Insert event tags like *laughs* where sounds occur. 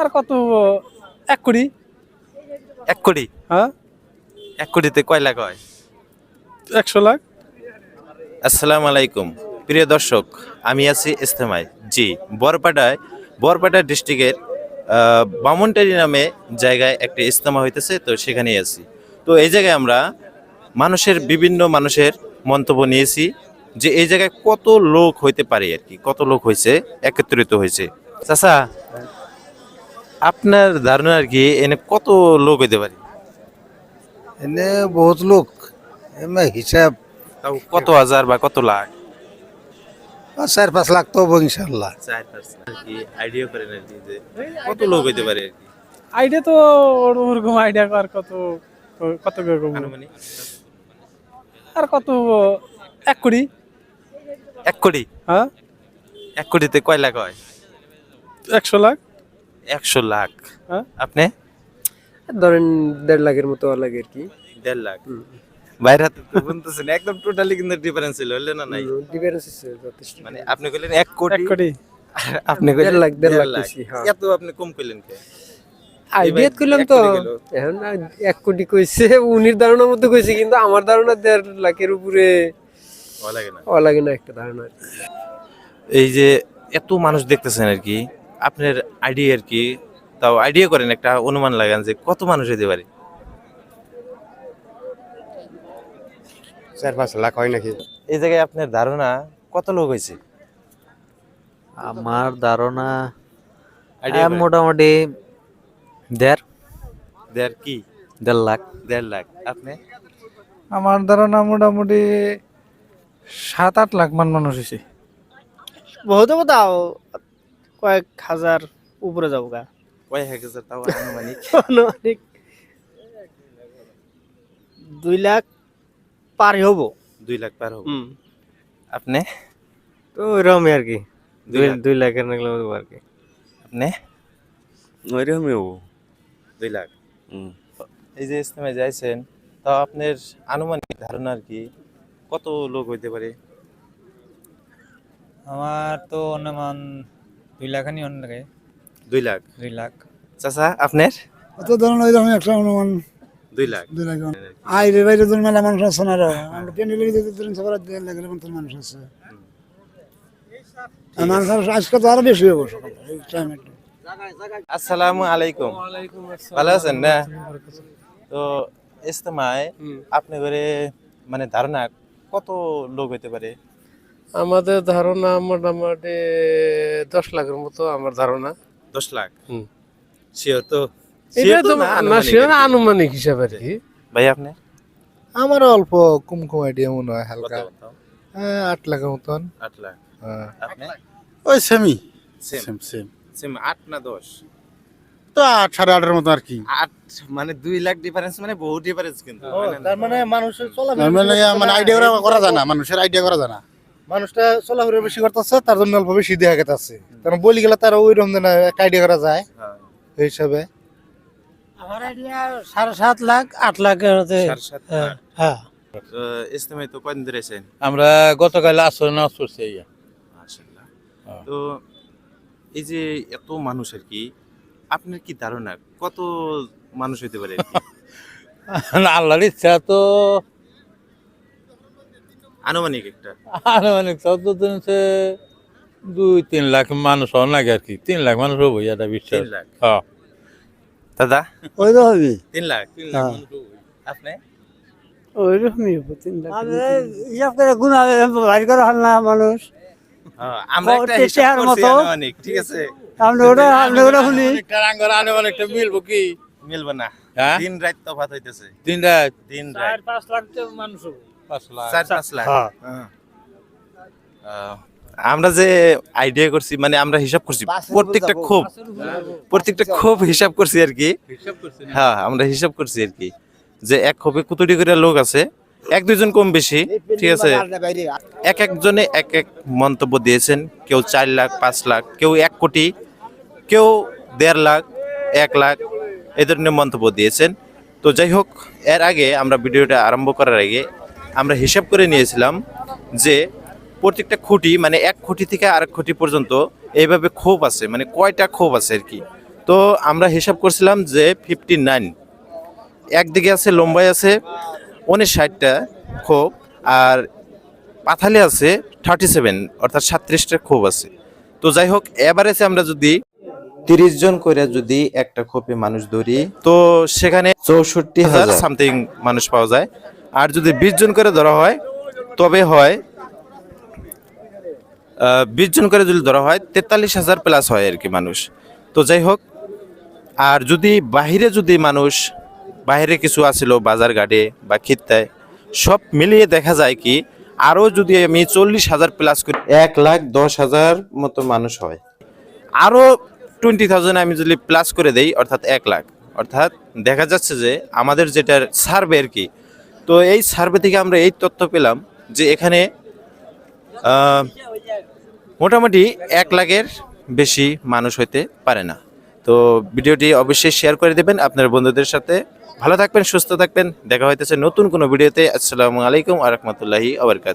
আর কত? এক কোটি। এক কোটি? হ্যাঁ। এক কোটিতে কয় লাখ হয়? একশো লাখ। আসসালামু আলাইকুম। প্রিয় দর্শক আমি আছি ইস্তেমায় জি বরপাটায় বরপাটা ডিস্ট্রিক্টের বামনটারি নামে জায়গায় একটা ইস্তেমা হইতেছে তো সেখানেই আছি। তো এই জায়গায় আমরা মানুষের বিভিন্ন মানুষের মন্তব্য নিয়েছি যে এই জায়গায় কত লোক হইতে পারে আর কি কত লোক হয়েছে একত্রিত হয়েছে চাচা আপনার ধারণা আর কি এনে কত লোক হইতে পারে? এনে বহুত লোক। এমনি হিসাব তাও কত হাজার বা কত লাখ? আর চার পাঁচ লাখ তো হব ইনশাল্লাহ চার পার্সেন্ট আর কি আইডিয়া করেন আর কি যে কত লোক হইতে পারে আর কি? আইডিয়া তো ওর- ওরকম আইডিয়া আর কত কত রকম আনুমানিক? আর কত এক কোটি। এক কোটি? হ্যাঁ? এক কোটিতে কয় লাখ হয়? একশো লাখ। একশো লাখ। হ্যাঁ? আপনি? ধরেন দেড় লাখের মতো লাগে আর কি। দেড় লাখ। বাইরে হাতে তো বলতেছেন একদম টোটালি কিন্তু ডিফারেন্স ছিল হলে না নাই? ডিফারেন্স যথেষ্ট। মানে আপনি কইলেন এক কোটি। এক কোটি। আপনি কইলেন দেড় লাখ, দেড় লাখ। এত আপনি কম কইলেন কে? আইডিয়া ভাই, করলাম তো। এখন এক কোটি কইছে উনির ধারণার মতো কইছে কিন্তু আমার ধারণা দেড় লাখের উপরে ভালো লাগে না। লাগে না একটা ধারণা। এই যে এত মানুষ দেখতেছেন আর কি আপনার আইডিয়া আর কি তাও আইডিয়া করেন একটা অনুমান লাগান যে কত মানুষ হইতে পারে? চার পাঁচ লাখ হয় নাকি? এই জায়গায় আপনার ধারণা কত লোক হয়েছে? আমার ধারণা আইডিয়া মোটামুটি দেড়। দেড় কি? দেড় লাখ। দেড় লাখ। আপনি? আমার ধারণা মোটামুটি সাত আট লাখ মান মানুষ হয়েছে। বহুত তাও। কয়েক হাজার উপরে যাব গা। কয় হাজার তাও আনুমানিক। *laughs* অনেক দুই লাখ পার হব। দুই লাখ পার হবে। আপনি? তো ওইরকমই আর কি। দুই দুই লাখ। দুই লাখের নাগলে মতো আর কি। আপনি? ওইরকমই হব। দুই লাখ। এই যে ইস্তেমে যাইছেন তাও আপনার আনুমানিক ধারণা আর কি কত লোক হইতে পারে? আমার তো অনুমান দুই লাখানি অন্য লাগে দুই লাখ? দুই লাখ। চাচা আপনার? অত ধরুন ওই রকম একটা অনুমান। দুই লাখ? দুই লাখ আইরে বাইরে ধরুন মেলা মানুষ আছে না রে আমরা ধরুন সবার দেড় লাখের মতো মানুষ আছে। মানুষ আজকে তো আরও বেশি এই টাইমে আসসালামু আলাইকুম। ভালো আছেন না? তো ইস্তেমায় আপনি করে মানে ধারণা কত লোক হইতে পারে? আমাদের ধারণা মোটামুটি দশ লাখের মতো আমার ধারণা। দশ লাখ? হুম। শিওর তো এটা তো না আনুমানিক? হিসাবে আর কি। ভাই আপনি? আমার অল্প কম কম আইডিয়া মনে হয় হালকা। হ্যাঁ, আট লাখের মতন। আট লাখ। হ্যাঁ। আপনি? ওই সেমি সেম সেম সেম আট না দশ? তো আট সাড়ে আটের মতো আর কি। আট মানে দুই লাখ ডিফারেন্স মানে বহু ডিফারেন্স কিন্তু তার মানে মানুষের চলাফেরা মানে মানে আইডিয়া করা করা যায় না মানুষের আইডিয়া করা যায় না। মানুষটা চলাফেরা বেশি করতেছে তার জন্য অল্প বেশি দেখা গেছে কারণ বলি গেলে তারা ওই রকম একটা আইডিয়া করা যায় হ্যাঁ। এই হিসাবে আমার আইডিয়া সাড়ে সাত লাখ আট হ্যাঁ, আট। হ্যাঁ তো আমরা গতকাল আসর নামাজ পড়ছি ইয়া মাশাআল্লাহ। হ্যাঁ। তো এই যে এত মানুষ আর কি আপনার কি ধারণা কত মানুষ হইতে পারে *laughs* আল্লাহর ইচ্ছা তো আনুমানিক একটা। আনুমানিক চোদ্দ দিন হচ্ছে দুই তিন লাখ মানুষ হওয়ার লাগে আর কি। তিন লাখ মানুষ হব এটা বিশ্বাস। তিন লাখ? হ্যাঁ। দাদা? ওই তো হবে। তিন লাখ? তিন লাখ মানুষ হব। আপনি? ওইরকমই হব তিন লাখ হিসাব করে গুণা বাড়ি করা হল না মানুষ। আমরা একটা হিসাব করছি আনুমানিক ঠিক আছে? আপনি ওটা আপনি ওটা শুনি। আনুমানিকটা রাঙ্গর আনুমানিকটা মিলবো কি? মিলবে না। হ্যাঁ? দিন রাত তফাৎ হইতেছে। তিন রাত? দিন রাত। পাঁচ লাখ মানুষ হব। চার পাঁচ লাখ। আমরা যে আইডিয়া করছি মানে আমরা হিসাব করছি প্রত্যেকটা খুব প্রত্যেকটা খুব হিসাব করছি আর কি। হিসাব করছি না? হ্যাঁ আমরা হিসাব করছি আর কি যে এক খোপে কতটি করে লোক আছে এক দুজন কম বেশি ঠিক আছে। এক একজনে এক এক মন্তব্য দিয়েছেন কেউ চার লাখ পাঁচ লাখ কেউ এক কোটি কেউ দেড় লাখ এক লাখ এই ধরনের মন্তব্য দিয়েছেন। তো যাই হোক এর আগে আমরা ভিডিওটা আরম্ভ করার আগে আমরা হিসাব করে নিয়েছিলাম যে প্রত্যেকটা খুঁটি মানে এক খুঁটি থেকে আরেক খুঁটি পর্যন্ত এইভাবে ক্ষোভ আছে মানে কয়টা ক্ষোভ আছে আর কি। তো আমরা হিসাব করছিলাম যে ফিফটি নাইন একদিকে আছে লম্বাই আছে উনিশষাটটা ক্ষোভ আর পাথালে আছে থার্টি সেভেন অর্থাৎ সাতত্রিশটা ক্ষোভ আছে। তো যাই হোক এভারেজে আমরা যদি তিরিশ জন করে যদি একটা খোপে মানুষ ধরি তো সেখানে চৌষট্টি হাজার সামথিং মানুষ পাওয়া যায়। আর যদি বিশ জন করে ধরা হয়, তবে হয় বিশ জন করে যদি ধরা হয়, তেতাল্লিশ হাজার প্লাস হয় আর কি মানুষ। তো যাই হোক, আর যদি বাহিরে যদি মানুষ বাইরে কিছু আছিল, বাজার ঘাটে বা খিত্তায়, সব মিলিয়ে দেখা যায় কি আরও যদি আমি চল্লিশ হাজার প্লাস করি এক লাখ দশ হাজার মতো মানুষ হয়। আরও টোয়েন্টি থাউজেন্ড আমি যদি প্লাস করে দেই, অর্থাৎ এক লাখ। অর্থাৎ দেখা যাচ্ছে যে আমাদের যেটার সার্ভে আর কি তো এই সার্ভে থেকে আমরা এই তথ্য পেলাম যে এখানে মোটামুটি এক লাখের বেশি মানুষ হইতে পারে না। তো ভিডিওটি অবশ্যই শেয়ার করে দেবেন আপনার বন্ধুদের সাথে। ভালো থাকবেন, সুস্থ থাকবেন। দেখা হইতেছে নতুন কোনো ভিডিওতে। আসসালামু আলাইকুম আ রহমতুল্লাহি আবরকাত